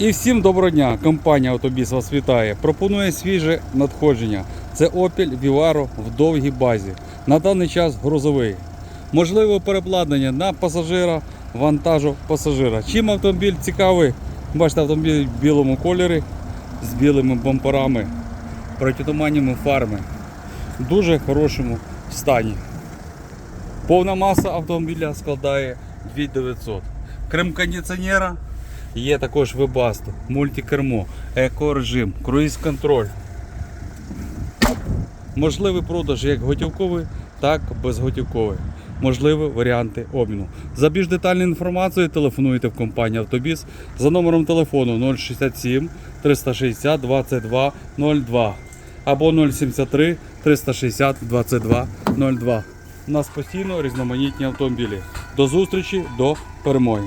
І всім доброго дня! Компанія Автобіс вас вітає. Пропонує свіже надходження. Це Opel Vivaro в довгій базі. На даний час грузовий. Можливе переобладнання на пасажира, вантажу пасажира. Чим автомобіль цікавий? Бачите, автомобіль в білому кольорі з білими бамперами, протитуманними фарами. В дуже хорошому стані. Повна маса автомобіля складає 2900. Крім кондиціонера є також вебасто, мультикермо, екорежим, круїз-контроль. Можливий продаж як готівковий, так і безготівковий. Можливі варіанти обміну. За більш детальною інформацією телефонуйте в компанію Автобіс за номером телефону 067 360 22 02 або 073 360 22 02. У нас постійно різноманітні автомобілі. До зустрічі, до перемоги.